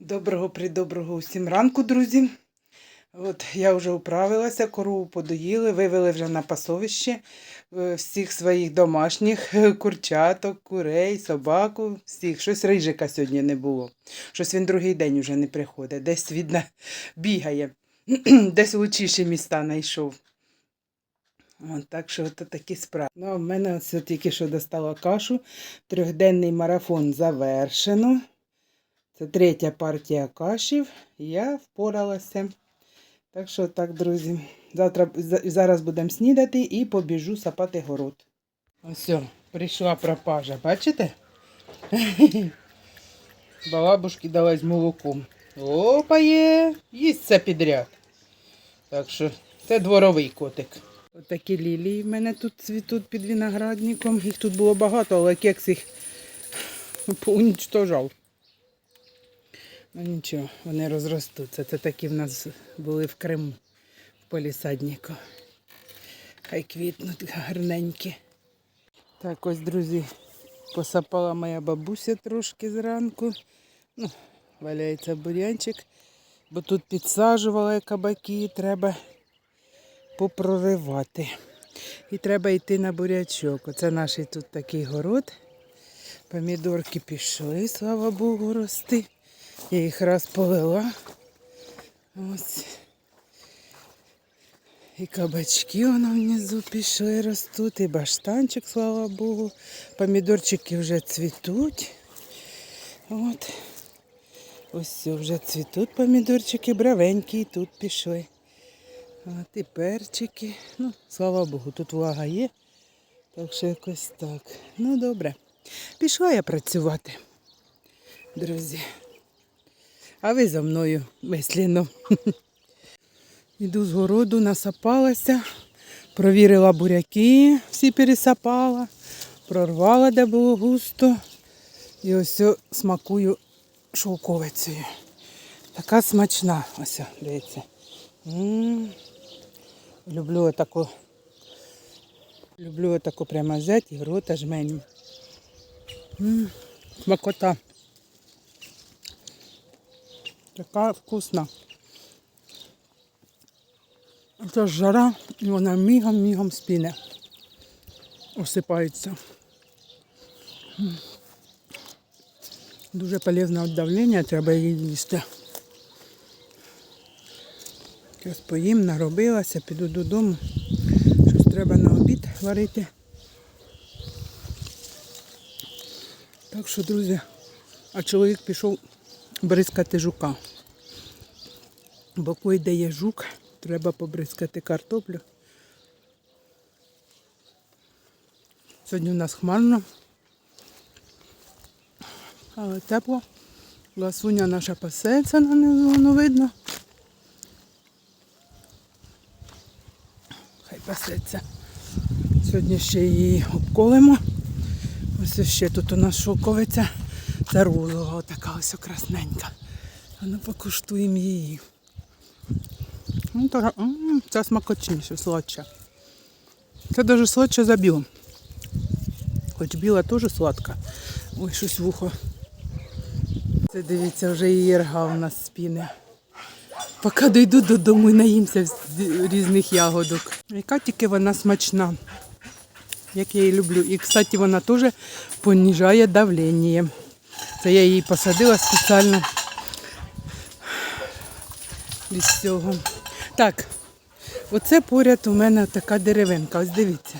Доброго придоброго усім ранку, друзі. От я вже управилася, корову подоїли, вивели вже на пасовище е, всіх своїх домашніх е, курчаток, курей, собаку, всіх. Щось рижика сьогодні не було. Щось він другий день вже не приходить. Десь видно, бігає, десь лучіші міста знайшов. От, так що от такі справи. Ну, в мене ось тільки що достала кашу. Трьохденний марафон завершено. Це третя партія кашів. Я впоралася. Так що так, друзі. Завтра зараз будемо снідати і побіжу сапати город. Ось, прийшла пропажа, бачите? Балабушки з молоком. Опа є, їсть це підряд. Так що це дворовий котик. Отакі лілії в мене тут цвітуть під виноградником. Їх тут було багато, але кекс їх поунічтожав. Ну нічого, вони розростуться. Це такі в нас були в Криму, в полісаднику. Хай квітнуть гарненькі. Так, ось, друзі, посапала моя бабуся трошки зранку. Ну, валяється бурянчик, бо тут підсаджувала кабаки, треба попроривати. І треба йти на бурячок. Оце наш тут такий город. Помідорки пішли, слава Богу, рости. Я їх раз полила. Ось. І кабачки воно внизу пішли ростуть, і баштанчик, слава Богу. Помідорчики вже цвітуть. От. Ось вже цвітуть помідорчики, бравенькі тут пішли. От і перчики. Ну, слава Богу, тут влага є. Так що якось так. Ну, добре. Пішла я працювати, друзі. А ви за мною мислено. Іду з городу, насапалася, провірила буряки, всі пересапала, прорвала, де було густо. І ось смакую шовковицею. Така смачна. Ось, дивіться. М. Люблю отаку. Люблю отаку прямо взяти і в рота жменю. М, Смакота. Така вкусна. Це ж жара, і вона мігом-мігом спіне. Осипається. Дуже полезне від давлення, треба її їсти. Зараз поїм, наробилася, піду додому. Щось треба на обід варити. Так що, друзі, а чоловік пішов бризкати жука. Бо коли де є жук, треба побризкати картоплю. Сьогодні у нас хмарно, але тепло. Ласуня наша пасеться на низу, воно видно. Хай пасеться. Сьогодні ще її обколимо. Ось ще тут у нас шовковиця. Це така ось красненька. А ну покуштуємо її. Ну, це смакочніше, солодче. Це навіть солодше за білу. Хоч біла теж сладка. Ой, щось вухо. Це дивіться, вже і єрга у нас спіне. Поки дойду додому і наїмся різних ягодок. Яка тільки вона смачна, як я її люблю. І, кстати, вона теж понижає давлення. Це я її посадила спеціально із цього. Так, оце поряд у мене така деревинка. Ось дивіться.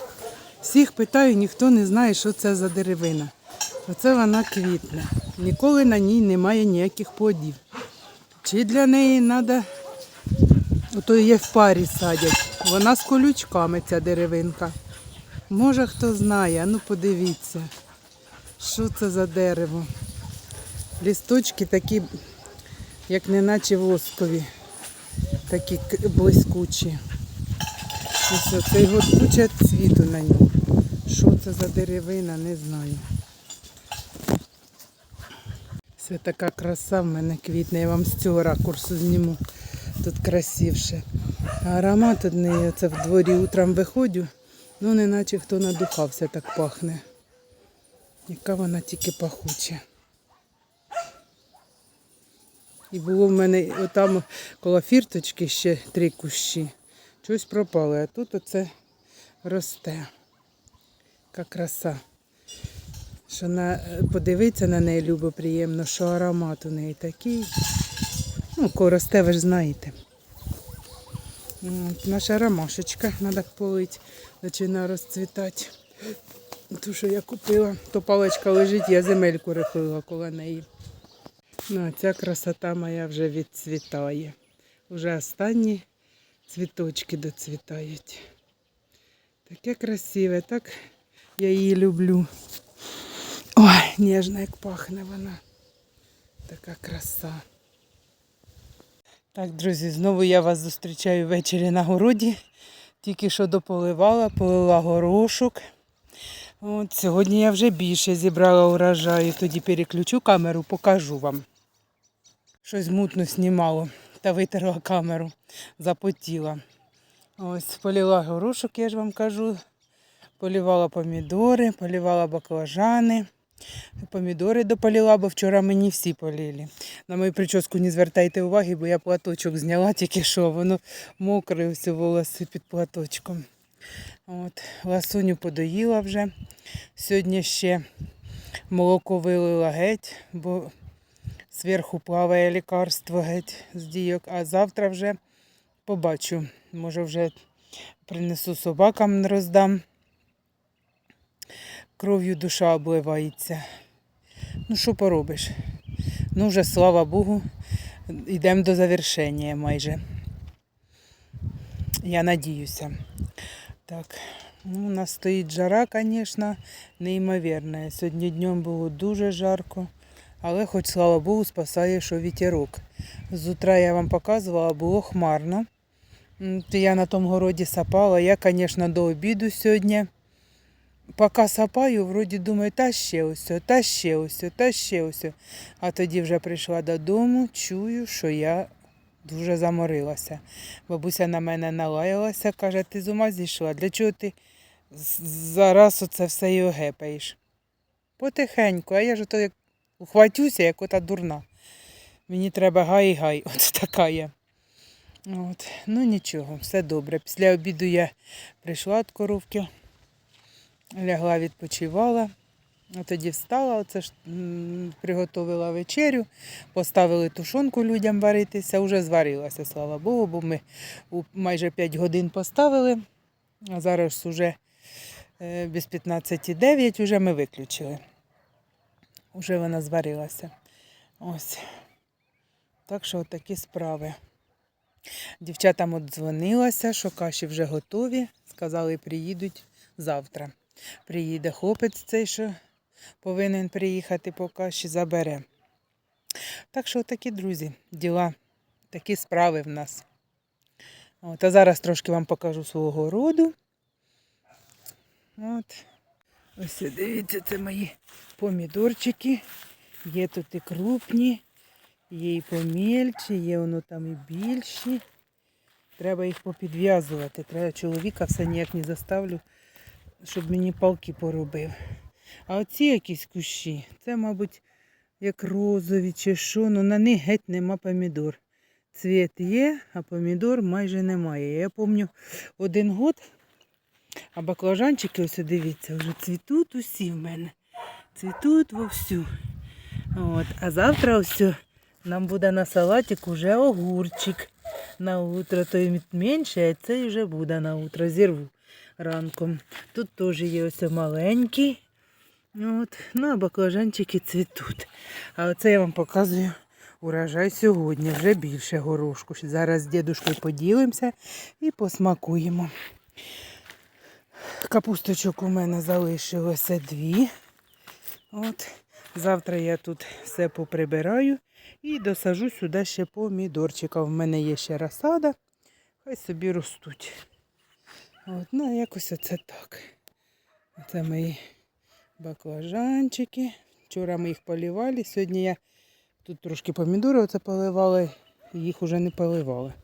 Всіх питаю, ніхто не знає, що це за деревина. Оце вона квітне. Ніколи на ній немає ніяких плодів. Чи для неї треба, ото є в парі садять. Вона з колючками, ця деревинка. Може хто знає, ну подивіться, що це за дерево. Лісточки такі, як неначе воскові, такі блискучі. Ось оцей от куча цвіту на ньому. Що це за деревина, не знаю. Це така краса в мене квітне, я вам з цього ракурсу зніму. Тут красивше. А аромат від неї, це в дворі утром виходжу, ну неначе хто надухався, так пахне. Яка вона тільки пахуча. І було в мене отам коло фірточки ще три кущі. Щось пропало, а тут оце росте. Яка краса. Що на, подивитися на неї любо приємно, що аромат у неї такий. Ну, коли росте, ви ж знаєте. От, наша ромашечка треба полити, починає розцвітати. Ту, що я купила, то паличка лежить, я земельку рихлила коло неї. Ну, а ця красота моя вже відцвітає. Вже останні цвіточки доцвітають. Таке красиве, так я її люблю. Ой, ніжно, як пахне вона. Така краса. Так, друзі, знову я вас зустрічаю ввечері на городі. Тільки що дополивала, полила горошок. От, сьогодні я вже більше зібрала урожаю, тоді переключу камеру, покажу вам. Щось мутно знімало та витерла камеру, запотіла. Ось полила горошок, я ж вам кажу. Полівала помідори, полівала баклажани. Помідори дополіла, бо вчора мені всі поліли. На мою прическу не звертайте уваги, бо я платочок зняла тільки що, воно мокре, все волоси під платочком. От, ласуню подоїла вже. Сьогодні ще молоко вилила геть, бо зверху плаває лікарство геть з дійок, а завтра вже побачу. Може вже принесу собакам роздам. Кров'ю душа обливається. Ну, що поробиш? Ну, вже слава Богу, йдемо до завершення майже. Я надіюся. Так, ну, у нас стоїть жара, звісно, неймовірна. Сьогодні днем було дуже жарко, але хоч слава Богу, спасає, що вітерок. З утра я вам показувала, було хмарно. Я на тому городі сапала. Я, звісно, до обіду сьогодні. Поки сапаю, вроді думаю, та ще ось, та ще ось, та ще ось. А тоді вже прийшла додому, чую, що я дуже заморилася. Бабуся на мене налаялася, каже, ти з ума зійшла, для чого ти зараз оце все і огепаєш? Потихеньку, а я ж то як ухватюся, як ота дурна. Мені треба гай-гай, от така я. От. Ну нічого, все добре. Після обіду я прийшла від коровки, лягла, відпочивала. Тоді встала, оце ж приготувала вечерю, поставили тушонку людям варитися, вже зварилася, слава Богу, бо ми майже 5 годин поставили, а зараз вже е, без 15,9 вже ми виключили. Уже вона зварилася. Ось. Так що такі справи. Дівчатам дзвонилася, що каші вже готові. Сказали, приїдуть завтра. Приїде хлопець цей, що повинен приїхати по каші, забере. Так що такі, друзі, діла, такі справи в нас. От, а зараз трошки вам покажу свого роду. От. Ось дивіться, це мої помідорчики. Є тут і крупні, є і помільчі, є воно там і більші. Треба їх попідв'язувати. Треба чоловіка все ніяк не заставлю, щоб мені палки поробив. А оці якісь кущі, це, мабуть, як розові чи що, ну на них геть нема помідор. Цвіт є, а помідор майже немає. Я пам'ятаю один год, а баклажанчики, ось дивіться, вже цвітуть усі в мене. Цвітуть вовсю. От. А завтра ось нам буде на салатик уже огурчик. На утро той менше, а цей вже буде на утро. Зірву ранком. Тут теж є ось маленький. От. Ну, а баклажанчики цвітуть. А оце я вам показую урожай сьогодні. Вже більше горошку. Зараз з дідушкою поділимося і посмакуємо. Капусточок у мене залишилося дві. От. Завтра я тут все поприбираю і досажу сюди ще помідорчика. В мене є ще розсада, хай собі ростуть. От, ну, якось оце так. Це мої баклажанчики. Вчора ми їх полівали. Сьогодні я тут трошки помідори оце поливала, їх уже не поливала.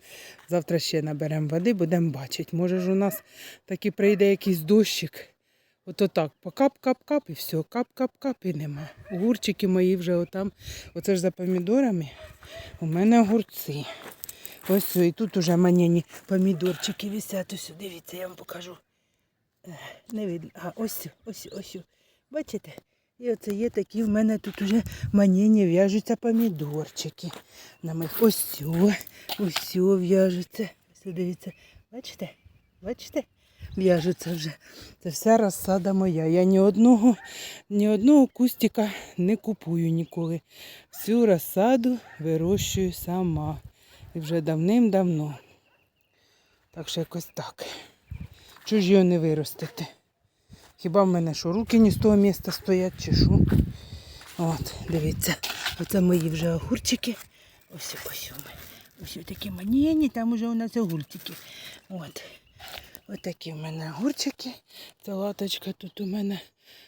Завтра ще наберемо води, будемо бачити. Може ж у нас таки прийде якийсь дощик. Ото так, по кап-кап-кап і все, кап-кап-кап і нема. Огурчики мої вже отам. Оце ж за помідорами. У мене огурці. Ось все, і тут уже манені помідорчики висять. Ось, дивіться, я вам покажу. Не видно. А, ось, ось, ось. Бачите? І оце є такі в мене тут уже манені в'яжуться помідорчики. На моїх ось ось в'яжуться. Ось дивіться. Бачите? Бачите? В'яжуться вже. Це вся розсада моя. Я ні одного, ні одного кустика не купую ніколи. Всю розсаду вирощую сама. І вже давним-давно. Так що якось так. Його не виростити? Хіба в мене що, руки не з того місця стоять чи що? От, дивіться, оце мої вже огурчики. Ось ось. Ось такі манєні, там уже у нас огурчики. От. Ось такі в мене огурчики. Це латочка тут у мене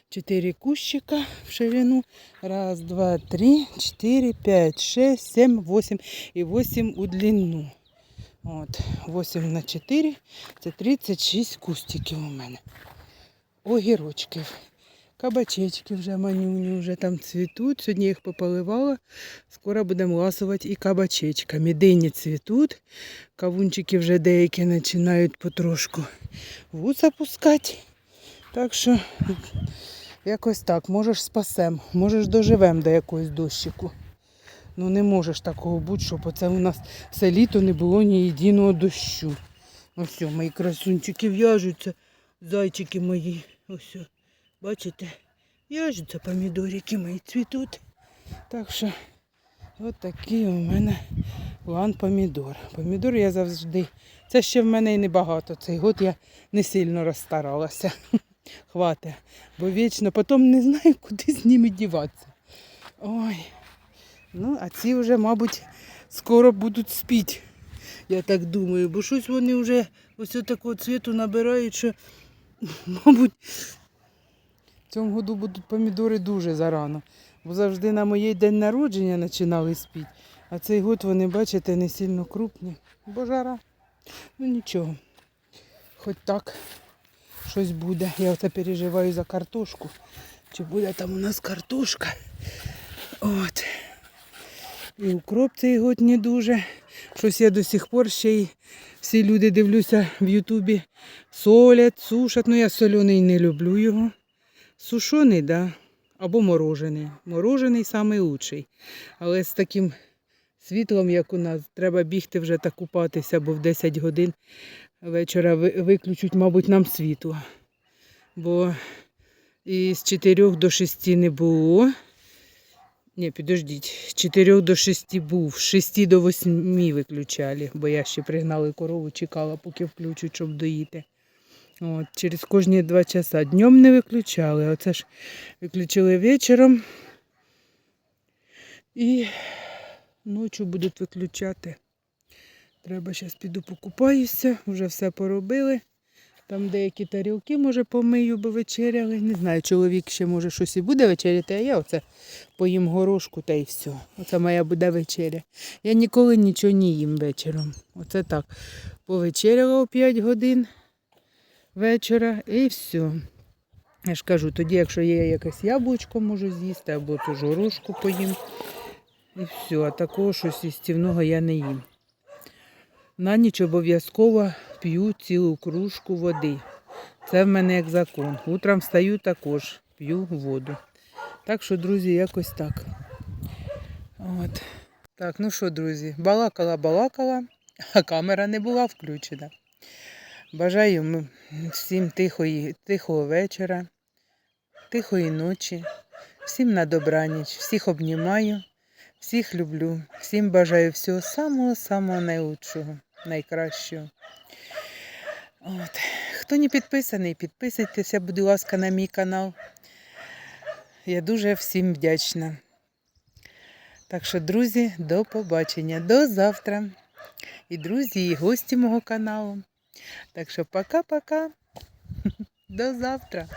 чотири кущика в ширину. Раз, два, три, чотири, п'ять, шесть, сім, восемь і восемь у длину. От, 8 на 4 це 36 кустиків у мене. Огірочків. Кабачечки вже манюні, вже там цвітуть. Сьогодні їх пополивала. Скоро будемо ласувати і кабачечками. Дині цвітуть. Кавунчики вже деякі починають потрошку вуса пускати. Так що якось так, можеш спасем, можеш доживем до якогось дощику. Ну не можеш такого бути, щоб оце у нас все літо не було ні єдиного дощу. Ось все, мої красунчики в'яжуться, зайчики мої. Ось. Бачите? В'яжуться помідорики мої цвітуть. Так що от такий у мене план помідор. Помідор я завжди. Це ще в мене і небагато. Цей год я не сильно розстаралася. Хватить. Бо вічно потім не знаю, куди з ними діватися. Ой. Ну, а ці вже, мабуть, скоро будуть спіти. Я так думаю, бо щось вони вже ось такого цвіту набирають, що, мабуть, в цьому году будуть помідори дуже зарано. Бо завжди на моєї день народження починали спіти. А цей год вони, бачите, не сильно крупні. Бо жара. Ну нічого. Хоч так щось буде. Я оце переживаю за картошку. Чи буде там у нас картошка? От. І укроп цей год не дуже. Щось я до сих пор ще й всі люди дивлюся в Ютубі. Солять, сушать. Ну я соляний не люблю його. Сушений, да. Або морожений. Морожений найкращий. Але з таким світлом, як у нас, треба бігти вже та купатися, бо в 10 годин вечора виключуть, мабуть, нам світло. Бо і з 4 до 6 не було. Ні, підождіть, з 4 до 6 був, з 6 до 8 виключали, бо я ще пригнали корову, чекала, поки включать, щоб доїти. От, через кожні 2 часа. Днем не виключали, оце ж виключили вечором. І ночі будуть виключати. Треба зараз піду покупаюся, вже все поробили. Там деякі тарілки, може, помию, бо вечеряли. Не знаю, чоловік ще може щось і буде вечеряти, а я оце поїм горошку та й все. Оце моя буде вечеря. Я ніколи нічого не їм вечором. Оце так. Повечеряла о 5 годин вечора і все. Я ж кажу, тоді, якщо є якесь яблучко, можу з'їсти, або ту ж горошку поїм. І все. А такого щось істівного я не їм. На ніч обов'язково п'ю цілу кружку води. Це в мене як закон. Утром встаю також, п'ю воду. Так що, друзі, якось так. От. Так, ну що, друзі, балакала, балакала, а камера не була включена. Бажаю всім тихої, тихого вечора, тихої ночі, всім на добраніч, всіх обнімаю, всіх люблю, всім бажаю всього самого-самого найлучшого, найкращого. От. Хто не підписаний, підписуйтеся, будь ласка, на мій канал. Я дуже всім вдячна. Так що, друзі, до побачення, до завтра. І друзі, і гості мого каналу. Так що пока-пока. До завтра.